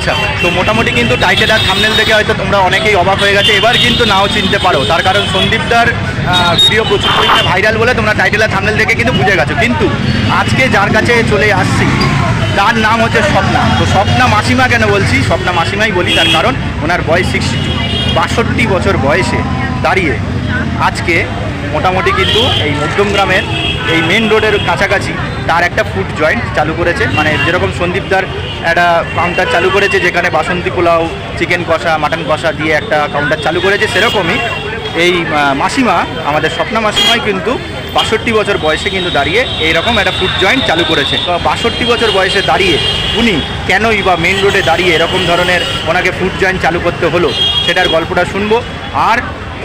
আচ্ছা তো মোটামুটি কিন্তু টাইটেল আর থামনেল দেখে হয়তো তোমরা অনেকেই অবাক হয়ে গেছে। এবার কিন্তু নাও চিনতে পারো। তার কারণ সন্দীপদার ভিডিও প্রচুর পরিমাণে ভাইরাল বলে তোমরা টাইটেল আর থামনেল দেখে কিন্তু বুঝে গেছো। কিন্তু আজকে যার কাছে চলে আসছি, তার নাম হচ্ছে স্বপ্না। তো স্বপ্না মাসিমা কেন বলছি? স্বপ্না মাসিমাই বলি তার কারণ ওনার বয়স সিক্সটি টু বাষট্টি বছর বয়সে দাঁড়িয়ে আজকে মোটামুটি কিন্তু এই মধ্যমগ্রামের এই মেন রোডের কাছাকাছি তার একটা ফুড জয়েন্ট চালু করেছে। মানে যেরকম সন্দীপদার একটা কাউন্টার চালু করেছে, যেখানে বাসন্তী পোলাও চিকেন কষা মাটন কষা দিয়ে একটা কাউন্টার চালু করেছে, সেরকমই এই মাসিমা, আমাদের স্বপ্না মাসিমাই কিন্তু বাষট্টি বছর বয়সে কিন্তু দাঁড়িয়ে এইরকম একটা ফুড জয়েন্ট চালু করেছে। তো বাষট্টি বছর বয়সে দাঁড়িয়ে উনি কেনই বা মেন রোডে দাঁড়িয়ে এরকম ধরনের ওনাকে ফুড জয়েন্ট চালু করতে হলো, সেটার গল্পটা শুনব। আর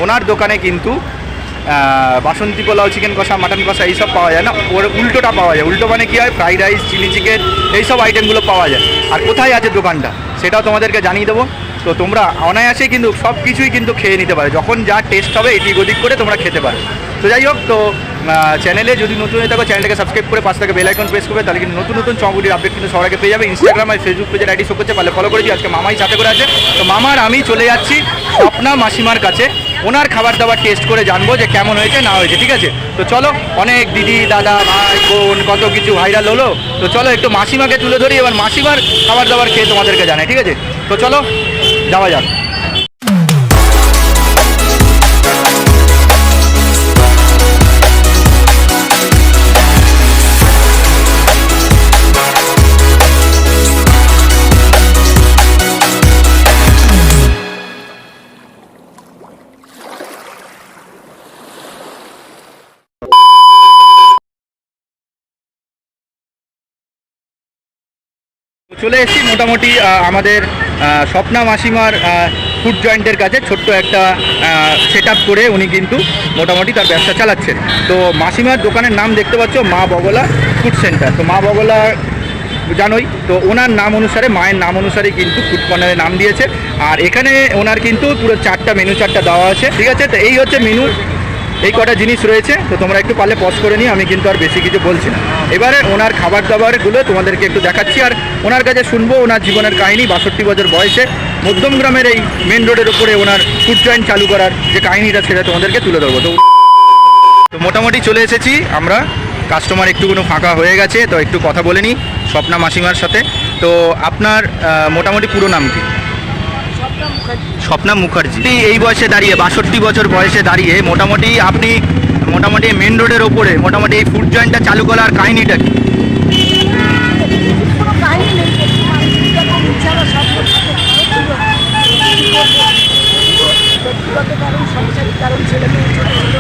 ওনার দোকানে কিন্তু বাসন্তী পোলাও চিকেন কষা মাটন কষা, এইসব পাওয়া যায় না। ওর উল্টোটা পাওয়া যায়। উল্টো মানে কী হয়? ফ্রাইড রাইস চিলি চিকেন এইসব আইটেমগুলো পাওয়া যায়। আর কোথায় আছে দোকানটা? সেটাও তোমাদেরকে জানিয়ে দেবো। তো তোমরা অনায়াসে কিন্তু সব কিছুই কিন্তু খেয়ে নিতে পারো। যখন যা টেস্ট হবে, এদিক ওদিক করে তোমরা খেতে পারো। তো যাই হোক, তো চ্যানেলে যদি নতুন হয়ে থাকো চ্যানেলটাকে সাবস্ক্রাইব করে পাশে থেকে বেল আইকন প্রেস করবে, তাহলে কিন্তু নতুন নতুন চমগুলির আপডেট কিন্তু আগে পেয়ে যাবে। ইনস্টাগ্রাম আর ফেসবুক পেজের আইডি শো করছে ফলো করেছি আজকে মামাই সাথে করে আছে। তো মামার আমি চলে যাচ্ছি স্বপ্না মাসিমার কাছে। ওনার খাবার দাবার টেস্ট করে জানব যে কেমন হয়েছে, না হয়েছে, ঠিক আছে? তো চলো, অনেক দিদি, দাদা, ভাই, বোন, কত কিছু ভাইরাল হলো, তো চলো একটু মাসিমাকে তুলে ধরি, এবার মাসিমার খাবার দাবার খেয়ে তোমাদেরকে জানাই, ঠিক আছে? তো চলো, যাওয়া যাক। চলে এসেছি মোটামুটি আমাদের স্বপ্না মাসিমার ফুড জয়েন্টের কাছে ছোট্ট একটা সেট করে উনি কিন্তু মোটামুটি তার ব্যবসা চালাচ্ছেন। তো মাসিমার দোকানের নাম দেখতে পাচ্ছ, মা বগলা ফুড সেন্টার তো মা বগলা জানোই, তো ওনার নাম অনুসারে, মায়ের নাম অনুসারে কিন্তু ফুড কর্নারের নাম দিয়েছে। আর এখানে ওনার কিন্তু পুরো চারটা মেনু চারটা দেওয়া আছে, ঠিক আছে? তো এই হচ্ছে মেনু এই কটা জিনিস রয়েছে, তো তোমরা একটু পারলে পজ করে নিই আমি কিন্তু আর বেশি কিছু বলছি না। এবারে ওনার খাবার দাবারগুলো তোমাদেরকে একটু দেখাচ্ছি, আর ওনার কাছে শুনব ওনার জীবনের কাহিনী বাষট্টি বছর বয়সে মধ্যম গ্রামের এই মেন রোডের উপরে ওনার ফুড জয়েন্ট চালু করার যে কাহিনীটা সেটা তোমাদেরকে তুলে ধরবো। তো তো মোটামুটি চলে এসেছি আমরা। কাস্টমার একটু কোনো ফাঁকা হয়ে গেছে, তো একটু কথা বলে নিই, স্বপ্না মাসিমার সাথে। তো আপনার মোটামুটি পুরো নাম কি? স্বপ্না মুখার্জি। এই- বয়সে দাঁড়িয়ে, বাষট্টি বছর বয়সে দাঁড়িয়ে মোটামুটি আপনি, মোটামুটি মেন রোডের ওপরে, মোটামুটি এই ফুড জয়েন্টটা চালু করার কাহিনিটা কি কোনো কাহিনী নেই ব্যক্তিগত ইচ্ছা বা স্বপ্ন থাকে, ভালো ছিল। কি করব? ব্যক্তিগত কারণ সংসারিক কারণ ছেলে মেয়ে ছোট ছোট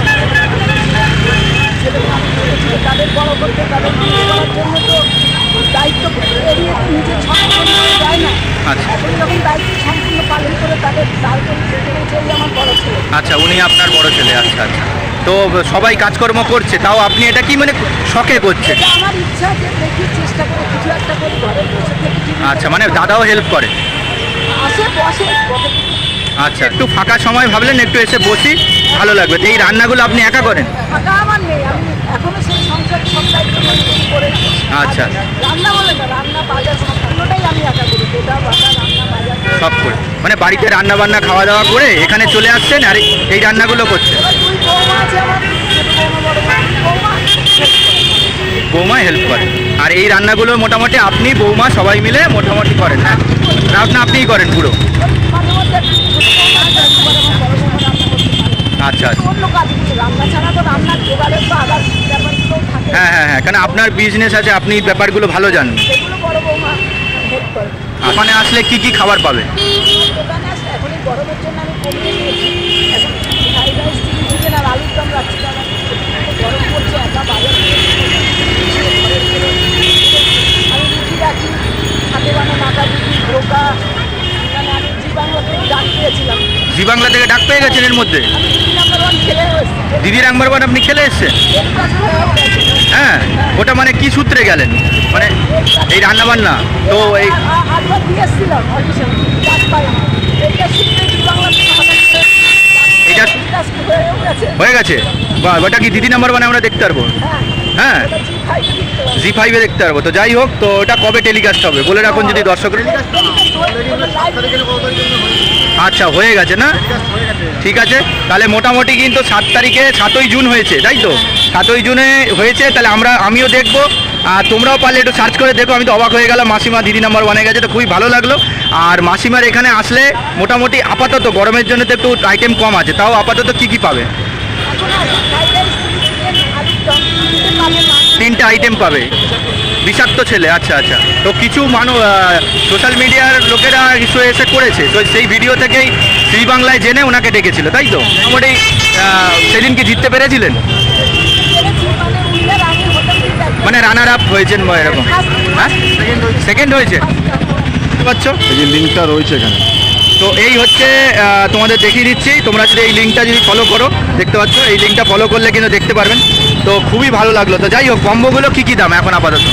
ছেলে মানুষ ছোট ছিল তাদের বড় করতে তাদের মানুষ করার জন্য তো দায়িত্ব এড়িয়ে তো নিজের সম্পূর্ণ যায় না আচ্ছা। এখন যখন দায়িত্ব সম্পূর্ণ পালন করে তাদের তারপর ছেলে আমার বড় ছেলে আচ্ছা উনি আপনার বড় ছেলে আচ্ছা আচ্ছা। তো সবাই কাজকর্ম করছে তাও আপনি এটা কি মানে শখে করছেন? আমার ইচ্ছা যে দেখি চেষ্টা করে কিছু একটা করি ঘরে বসে থেকে TV আচ্ছা মানে দাদাও হেল্প করে? আসে বসে বসে। আচ্ছা একটু ফাঁকা সময় ভাবলেন একটু এসে বসি ভালো লাগবে। এই রান্নাগুলো আপনি একা করেন? টাকা আমার নেই আমি এখনও সেই সংসার সব দায়িত্ব করে আচ্ছা। রান্না বলে না রান্না বাজার সম্পূর্ণটাই আমি একা করি গোটা বাজার সব করে। মানে বাড়িতে রান্না বান্না খাওয়া দাওয়া করে এখানে চলে আসছেন আর এই- রান্নাগুলো করছেন। বৌমা হেল্প করে। আর এই রান্নাগুলো মোটামুটি আপনি, বৌমা সবাই মিলে মোটামুটি করেন হ্যাঁ? না, আপনি আপনিই করেন পুরো। রান্না আচ্ছা আচ্ছা। রান্না হ্যাঁ হ্যাঁ হ্যাঁ কারণ আপনার বিজনেস আছে, আপনি ব্যাপারগুলো ভালো জানেন সেগুলো বড় বৌমা হেল্প করে ওখানে আসলে কি কি খাবার পাবে? দোকানে আসলে এখন এই গরমের জন্য আমি কমিয়ে দিয়েছি। এখন ফ্রাইড রাইস চিলি চিকেন আর আলুর দম রাখছি কারণ গরম পড়ছে একা আমি রুটি রাখি হাতে বানা মাথা রুটি ধোকা মানে আমি জি বাংলা থেকে ডাক পেয়েছিলাম। জি বাংলা থেকে ডাক পেয়ে গেছেন এর মধ্যে? আমি দিদি নাম্বার ওয়ান খেলে এসেছি। নাম্বার ওয়ান আপনি খেলে এসছেন? হ্যাঁ ওটা মানে কি সূত্রে গেলেন? মানে এই রান্না বান্না তো এই হয়ে গেছে? বা, ওটা কি দিদি নাম্বার মানে আমরা দেখতে পারব? হ্যাঁ জি ফাইভে দেখতে পারব। তো যাই হোক, তো এটা কবে টেলিকাস্ট হবে? বলে রাখুন যদি দর্শক আচ্ছা হয়ে গেছে না? ঠিক আছে, তাহলে মোটামুটি কিন্তু সাত তারিখে সাতই জুন হয়েছে, তাই তো? সাতই জুনে হয়েছে, তাহলে আমরা, আমিও দেখব। আর তোমরাও পারলে একটু সার্চ করে দেখো, আমি তো অবাক হয়ে গেলাম, মাসিমা দিদি নাম্বার ওয়ানে গেছে, তো খুবই ভালো লাগল। আর মাসিমার এখানে আসলে মোটামুটি আপাতত গরমের জন্য তো একটু আইটেম কম আছে, তাও আপাতত কি কি পাবে? তিনটে আইটেম পাবে। বিষাক্ত ছেলে আচ্ছা আচ্ছা। তো কিছু মানুষ সোশ্যাল মিডিয়ার লোকেরা কিছু এসে করেছে। তো সেই ভিডিও থেকেই শ্রী বাংলায় জেনে ওনাকে ডেকেছিল তাই তো? মোটামুটি সেদিন কি জিততে পেরেছিলেন? মানে রানার আপ হয়েছেন বা এরকম? হ্যাঁ? সেকেন্ড হয়েছে? পারছ? এই যে লিঙ্কটা রয়েছে এখানে। তো এই হচ্ছে তোমাদের দেখিয়ে দিচ্ছি। তোমরা যদি এই লিঙ্কটা যদি ফলো করো দেখতে পাচ্ছ? এই লিঙ্কটা ফলো করলে কিন্তু দেখতে পারবেন। তো খুবই ভালো লাগল। তো যাই হোক কম্বোগুলো কী কী দাম এখন আপাতত?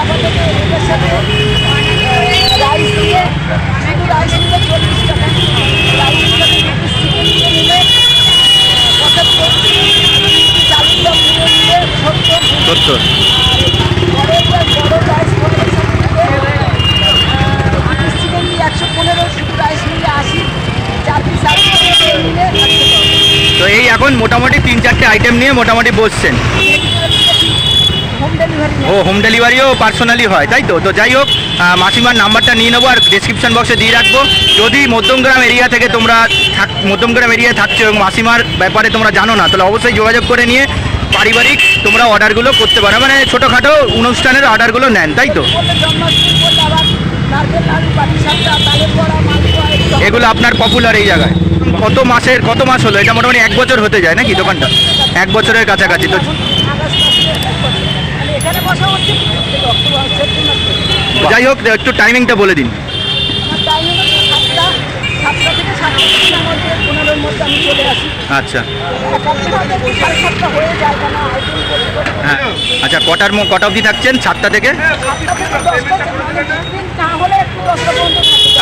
আপাতত এটার সাথে রাইস দিয়ে শুধু রাইস দিলে চল্লিশ টাকা রাইসের সাথে দু চিকেন দিয়ে নিলে পঁচাত্তর চালুর দম দিয়ে নিলে সত্তর সত্তর। বড় বড় রাইস বড়ের সাথে নিলে দু পিস চিকেন দিয়ে একশো পনেরো শুধু রাইস নিলে আশি চার পিস তো এই এখন মোটামুটি তিন চারটে আইটেম নিয়ে মোটামুটি বসছেন। ও হোম ডেলিভারিও পার্সোনালি হয় তাই তো? তো যাই হোক মাসিমার নাম্বারটা নিয়ে নেব আর ডিসক্রিপশন বক্সে দিয়ে রাখব। যদি মধ্যমগ্রাম এরিয়া থেকে তোমরা থাক মধ্যমগ্রাম এরিয়ায় থাকছো এবং মাসিমার ব্যাপারে তোমরা জানো না তাহলে অবশ্যই যোগাযোগ করে নিয়ে পারিবারিক তোমরা অর্ডারগুলো করতে পারো। মানে ছোটোখাটো অনুষ্ঠানের অর্ডারগুলো নেন তাই তো? এগুলো আপনার পপুলার এই জায়গায়। কত মাসের কত মাস হলো? এটা মোটামুটি এক বছর হতে যায় নাকি দোকানটা? এক বছরের কাছাকাছি তো এখন আগস্ট মাসে এক বছর। যাই হোক, একটু টাইমিংটা বলে দিন। আচ্ছা। হয়ে। আচ্ছা কটার কটা অবধি থাকছেন? সাতটা থেকে?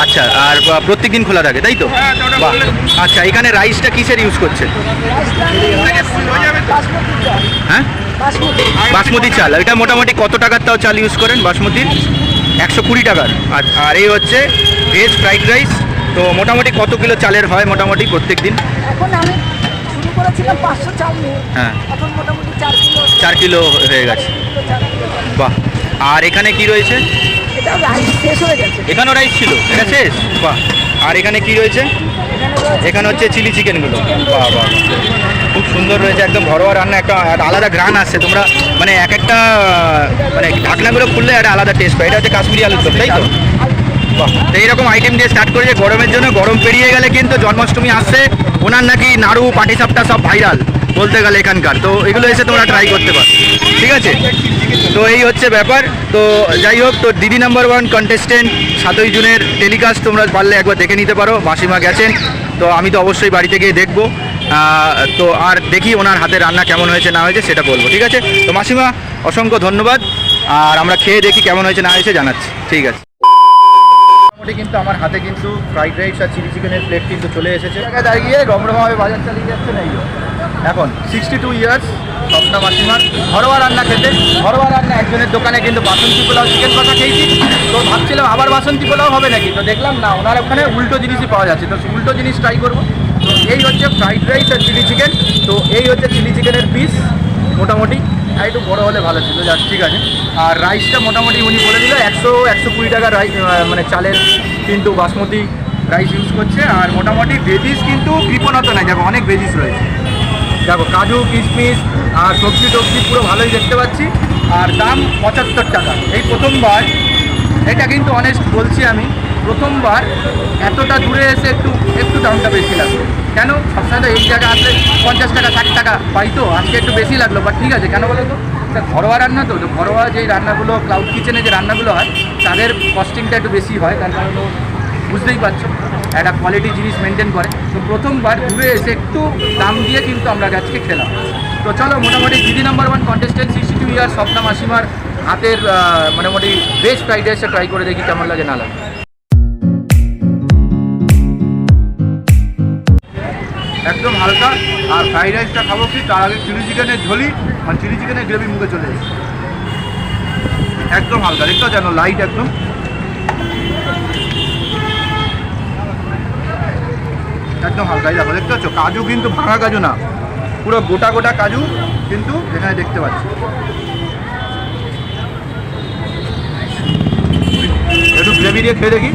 আচ্ছা আর প্রত্যেক দিন খোলা থাকে তাই তো? বাহ। আচ্ছা এখানে রাইসটা কিসের ইউজ করছেন হ্যাঁ? বাসমতি বাসমতি চাল। এটা মোটামুটি কত টাকার তাও চাল ইউজ করেন বাসমতি? একশো কুড়ি টাকার। আর আর এই হচ্ছে ভেজ ফ্রাইড রাইস তো মোটামুটি কত কিলো চালের হয় মোটামুটি প্রত্যেক দিন এখন আমি শুরু করেছিলাম পাঁচশো চাল হ্যাঁ। এখন মোটামুটি চার কিলো চার কিলো হয়ে গেছে। বাহ। আর এখানে কি রয়েছে? রাইস এখানেও রাইস ছিল। এটা শেষ? বাহ। আর এখানে কি রয়েছে? এখানে হচ্ছে চিলি চিকেনগুলো বাহ বাহ খুব সুন্দর রয়েছে, একদম ঘরোয়া রান্না, একটা আলাদা ঘ্রাণ আসছে। তোমরা মানে এক একটা মানে ঢাকনাগুলো খুললে একটা আলাদা টেস্ট পাই এটা হচ্ছে কাশ্মীরি আলুর চপ তাই তো? তো এইরকম আইটেম দিয়ে স্টার্ট করেছে গরমের জন্য। গরম পেরিয়ে গেলে কিন্তু জন্মাষ্টমী আসছে। ওনার নাকি নাড়ু, পাটিসাপটা সব ভাইরাল বলতে গেলে এখানকার। তো এগুলো এসে তোমরা ট্রাই করতে পারো। ঠিক আছে? তো এই হচ্ছে ব্যাপার। তো যাই হোক, তো দিদি নাম্বার ওয়ান কন্টেস্টেন্ট সাতই জুনের টেলিকাস্ট তোমরা পারলে একবার দেখে নিতে পারো, মাসিমা গেছেন। তো আমি তো অবশ্যই বাড়িতে গিয়ে দেখব। তো আর দেখি ওনার হাতে রান্না কেমন হয়েছে, না হয়েছে, সেটা বলব, ঠিক আছে? তো মাসিমা, অসংখ্য ধন্যবাদ। আর আমরা খেয়ে দেখি কেমন হয়েছে, না হয়েছে, জানাচ্ছি। ঠিক আছে। কিন্তু আমার হাতে কিন্তু ফ্রাইড রাইস আর চিলি চিকেনের প্লেট কিন্তু চলে এসেছে। জায়গায় দাঁড়িয়ে রমরমাভাবে বাজার চালিয়ে যাচ্ছে না এখন সিক্সটি টু ইয়ার্স স্বপ্না মাসিমার ঘরোয়া রান্না খেতে। ঘরোয়া রান্না একজনের দোকানে কিন্তু বাসন্তী পোলাও চিকেন কষা খেয়েছি। তো ভাবছিলাম আবার বাসন্তী পোলাও হবে নাকি? তো দেখলাম না, ওনার ওখানে উল্টো জিনিসই পাওয়া যাচ্ছে। তো উল্টো জিনিস ট্রাই করব। তো এই হচ্ছে ফ্রাইড রাইস আর চিলি চিকেন তো এই হচ্ছে চিলি চিকেনের পিস মোটামুটি। আর একটু বড় হলে ভালো ছিল, যাক, ঠিক আছে। আর রাইসটা মোটামুটি উনি বলে দিল, একশো একশো কুড়ি টাকা রাইস মানে চালের কিন্তু বাসমতি রাইস ইউজ করছে। আর মোটামুটি ভেজিস কিন্তু কৃপণতা নাই, দেখো, অনেক ভেজিস রয়েছে। দেখো, কাজু, কিশমিশ আর সবজি টবজি পুরো ভালোই দেখতে পাচ্ছি। আর দাম পঁচাত্তর টাকা। এই প্রথমবার, এটা কিন্তু অনেস্ট বলছি আমি, প্রথমবার এতটা দূরে এসে একটু একটু দামটা বেশি লাগল। কেন? সবসময় তো এই জায়গায় আসলে পঞ্চাশ টাকা, ষাট টাকা পাই তো, আজকে একটু বেশি লাগল বাট ঠিক আছে, কেন বলো তো? এটা ঘরোয়া রান্না তো তো ঘরোয়া যে রান্নাগুলো ক্লাউড কিচেনে যে রান্নাগুলো হয়, তাদের কস্টিংটা একটু বেশি হয়, তার কারণ বুঝতেই পারছ, একটা কোয়ালিটি জিনিস মেনটেন করে। তো প্রথমবার ঘুরে এসে একটু দাম দিয়ে কিন্তু আমরা গাছকে খেলাম। তো চলো, মোটামুটি দিদি number one contestant sixty two year Swapna মাসিমার হাতের মোটামুটি বেস্ট ফ্রাইড রাইসটা ট্রাই করে দেখি কেমন লাগে, না লাগে। একদম হালকা। আর ফ্রাইড রাইসটা খাব কি? তার আগে চিলি চিকেনের ঝোলি মানে চিলি চিকেনের গ্রেভি মুখে চলে যাবে একদম হালকা, দেখতে যেন লাইট একদম। একদম হালকা, এই দেখো, দেখতে পাচ্ছ? কাজু কিন্তু ভাঙা কাজু না। পুরো গোটা গোটা কাজু কিন্তু এখানে দেখতে পাচ্ছি। একটু গ্রেভি দিয়ে খেয়ে দেখি।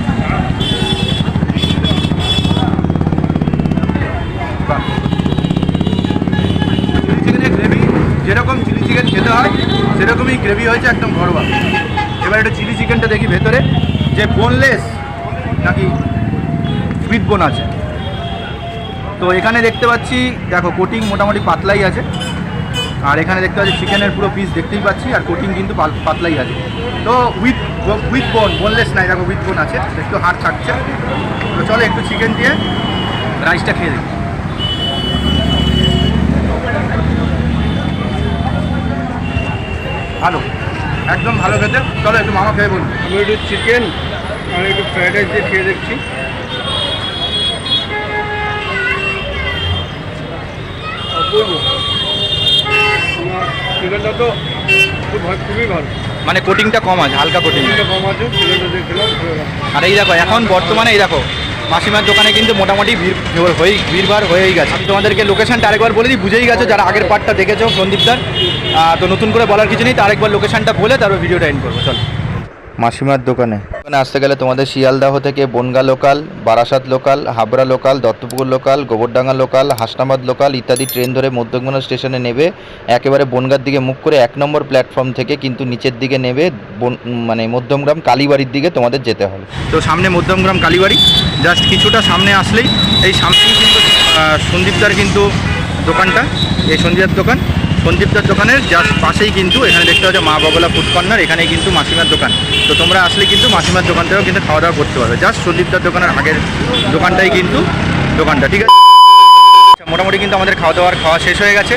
হয় সেরকমই গ্রেভি হয়েছে একদম ঘরোয়া। এবার একটু চিলি চিকেনটা দেখি ভেতরে। যে বোনলেস নাকি উইথ বোন আছে। তো এখানে দেখতে পাচ্ছি, দেখো কোটিং মোটামুটি পাতলাই আছে। আর এখানে দেখতে পাচ্ছি চিকেনের পুরো পিস দেখতেই পাচ্ছি, আর কোটিং কিন্তু পাতলাই আছে। তো উইথ উইথ বোন বোনলেস নাই, দেখো উইথ বোন আছে। একটু হাড় থাকছে তো চলো একটু চিকেন দিয়ে রাইসটা খেয়ে দেখি ভালো। একদম ভালো খেতে। চলো একটু মামা খেয়ে বলুন। আমি একটু চিকেন আর একটু ফ্রাইড রাইস দিয়ে খেয়ে দেখছি। চিকেনটা তো খুবই ভালো। মানে কোটিংটা কম আছে হালকা কোটিং চিকেনটা কম আছে চিকেনটা দিয়ে খেলাম আর এই দেখো এখন বর্তমানে এই দেখো মাসিমার দোকানে কিন্তু মোটামুটি ভিড় হয়েই ভিড়ভাড় হয়েই গেছে। আমি তোমাদেরকে লোকেশানটা আরেকবার বলে দিই, বুঝেই গেছো যারা আগের পার্টটা দেখেছ সন্দীপদার তো নতুন করে বলার কিছু নেই, তো আরেকবার লোকেশানটা বলে তারপর ভিডিওটা এন্ড করব, চলো। মাসিমার দোকানে। দোকানে আসতে গেলে তোমাদের শিয়ালদাহ থেকে Bangaon local, Barasat local, Habra local, Duttapukur local, Gobardanga local, Hasnabad local ইত্যাদি ট্রেন ধরে মধ্যমগ্রাম স্টেশনে নেবে। একেবারে বনগার দিকে মুখ করে এক নম্বর প্ল্যাটফর্ম থেকে কিন্তু নিচের দিকে নেবে মানে মধ্যমগ্রাম কালীবাড়ির দিকে তোমাদের যেতে হবে। তো সামনে মধ্যমগ্রাম কালীবাড়ি, জাস্ট কিছুটা সামনে আসলেই এই সামনেই কিন্তু সন্দীপদার কিন্তু দোকানটা, এই সন্দীপদার দোকান। সন্দীপদার দোকানের জাস্ট পাশেই কিন্তু এখানে দেখতে পাচ্ছ মা বাবলা ফুড কর্নার এখানেই কিন্তু মাসিমার দোকান। তো তোমরা আসলে কিন্তু মাসিমার দোকান থেকেও কিন্তু খাওয়া দাওয়া করতে পারবে। জাস্ট সন্দীপদার দোকানের আগের দোকানটাই কিন্তু দোকানটা ঠিক আছে? আচ্ছা, মোটামুটি কিন্তু আমাদের খাওয়া দাওয়ার খাওয়া শেষ হয়ে গেছে।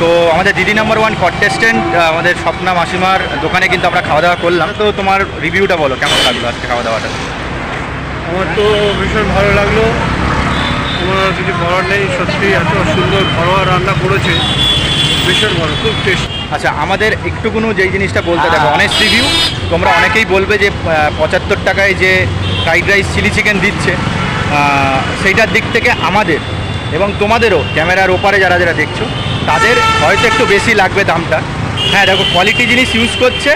তো আমাদের দিদি নাম্বার ওয়ান কন্টেস্টেন্ট আমাদের স্বপ্না মাসিমার দোকানে কিন্তু আমরা খাওয়া দাওয়া করলাম। তো তোমার রিভিউটা বলো কেমন লাগল আজকে খাওয়া দাওয়াটা আমার তো ভীষণ ভালো লাগল। আমার কিছু বলার নেই সত্যি এত সুন্দর ঘরোয়া রান্না করেছে। ভীষণ ভালো খুব টেস্ট আচ্ছা আমাদের একটুকুনো যেই জিনিসটা বলতে দেখো অনেস্ট রিভিউ তোমরা অনেকেই বলবে যে পঁচাত্তর টাকায় যে ফ্রাইড রাইস চিলি চিকেন দিচ্ছে সেইটার দিক থেকে আমাদের এবং তোমাদেরও ক্যামেরার ওপারে যারা যারা দেখছ তাদের হয়তো একটু বেশি লাগবে দামটা। হ্যাঁ দেখো কোয়ালিটি জিনিস ইউজ করছে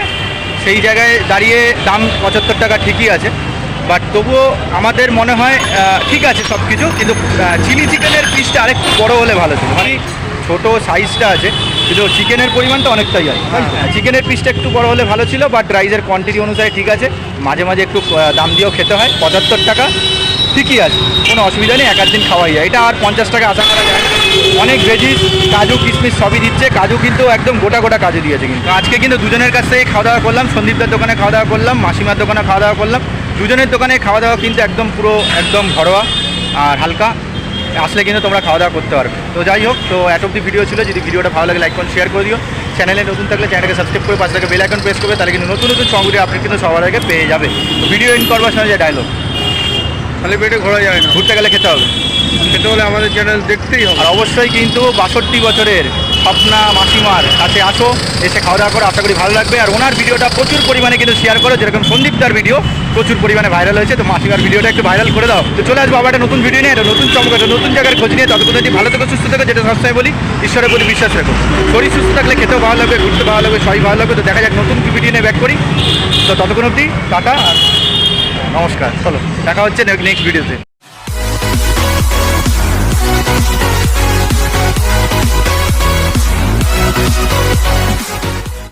সেই জায়গায় দাঁড়িয়ে দাম পঁচাত্তর টাকা ঠিকই আছে। বাট তবুও আমাদের মনে হয় ঠিক আছে সব কিছু কিন্তু চিলি চিকেনের পিসটা আরেকটু বড় হলে ভালো ছিল। মানে ছোটো সাইজটা আছে কিন্তু চিকেনের পরিমাণটা অনেকটাই আছে। চিকেনের পিসটা একটু বড় হলে ভালো ছিল বাট রাইসের কোয়ান্টিটি অনুসারে ঠিক আছে। মাঝে মাঝে একটু দাম দিয়েও খেতে হয় পঁচাত্তর টাকা। ঠিকই আছে কোনো অসুবিধা নেই এক আধ দিন খাওয়াই যায়। এটা আর পঞ্চাশ টাকা আশা করা যায় অনেক ভেজিস কাজু কিশমিশ সবই দিচ্ছে কাজু কিন্তু একদম গোটা গোটা কাজু দিয়েছে কিন্তু। আজকে কিন্তু দুজনের কাছ থেকে খাওয়া দাওয়া করলাম সন্দীপদার দোকানে খাওয়া দাওয়া করলাম মাসিমার দোকানে খাওয়া দাওয়া করলাম। দুজনের দোকানে খাওয়া দাওয়া কিন্তু একদম পুরো একদম ঘরোয়া আর হালকা। আসলে কিন্তু তোমরা খাওয়া দাওয়া করতে পারবে। তো যাই হোক তো এত অব্দি ভিডিও ছিল। যদি ভিডিওটা ভালো লাগে লাইক করুন শেয়ার করে দিও। চ্যানেলে নতুন থাকলে চ্যানেলকে সাবস্ক্রাইব করে পাশে থেকে বেল আইকন প্রেস করবে তাহলে কিন্তু নতুন নতুন সংগুলি আপনি কিন্তু সবার আগে পেয়ে যাবে। তো ভিডিও ইন করবার সময় যে ডায়লগ খালি পেটে ঘোরা যায় না। ঘুরতে গেলে খেতে হবে। খেতে হলে আমাদের চ্যানেল দেখতেই হবে। আর অবশ্যই কিন্তু বাষট্টি বছরের স্বপ্না মাসিমার কাছে আসো, এসে খাওয়া দাওয়া করো, আশা করি ভালো লাগবে। আর ওনার ভিডিওটা প্রচুর পরিমাণে কিন্তু শেয়ার করো, যেরকম সন্দীপদার ভিডিও প্রচুর পরিমাণে ভাইরাল হয়েছে। তো মাসিমার ভিডিওটা একটু ভাইরাল করে দাও। তো চলে আসব আবার একটা নতুন ভিডিও নিয়ে নতুন চমক, একটা নতুন জায়গার খোঁজ নিয়ে। ততক্ষণ যদি ভালো থেকে, সুস্থ থেকো, যেটা সবসময় বলি, ঈশ্বরের প্রতি বিশ্বাস রাখো। শরীর সুস্থ থাকলে খেতেও ভালো লাগবে, ঘুরতে ভালো লাগবে, সবাই ভালো লাগবে। তো দেখা যাক নতুন ভিডিও নিয়ে ব্যাক করি। তো ততক্ষণ অবধি টাটা, আর নমস্কার। চলো, দেখা হচ্ছে নেক্সট ভিডিওতে